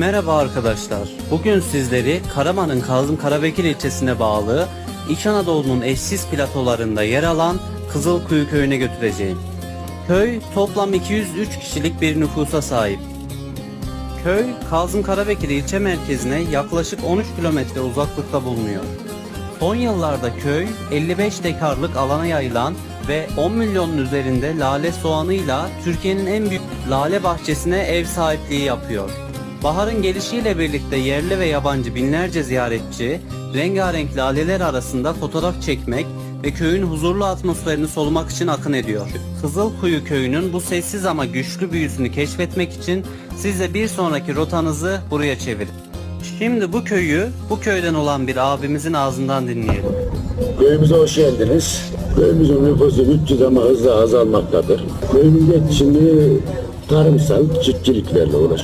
Merhaba arkadaşlar. Bugün sizleri Karaman'ın Kazım Karabekir ilçesine bağlı İç Anadolu'nun eşsiz platolarında yer alan Kızılkuyu köyüne götüreceğim. Köy toplam 203 kişilik bir nüfusa sahip. Köy Kazım Karabekir ilçe merkezine yaklaşık 13 kilometre uzaklıkta bulunuyor. Son yıllarda köy 55 dekarlık alana yayılan ve 10 milyonun üzerinde lale soğanıyla Türkiye'nin en büyük lale bahçesine ev sahipliği yapıyor. Baharın gelişiyle birlikte yerli ve yabancı binlerce ziyaretçi rengarenk laleler arasında fotoğraf çekmek ve köyün huzurlu atmosferini solumak için akın ediyor. Kızılkuyu köyünün bu sessiz ama güçlü büyüsünü keşfetmek için siz de bir sonraki rotanızı buraya çevirin. Şimdi bu köyü bu köyden olan bir abimizin ağzından dinleyelim. Köyümüze hoş geldiniz. Köyümüzün nüfusu 300 ama hızla azalmaktadır. Köyümüzde şimdi tarımsal çiftçiliklerle uğraş.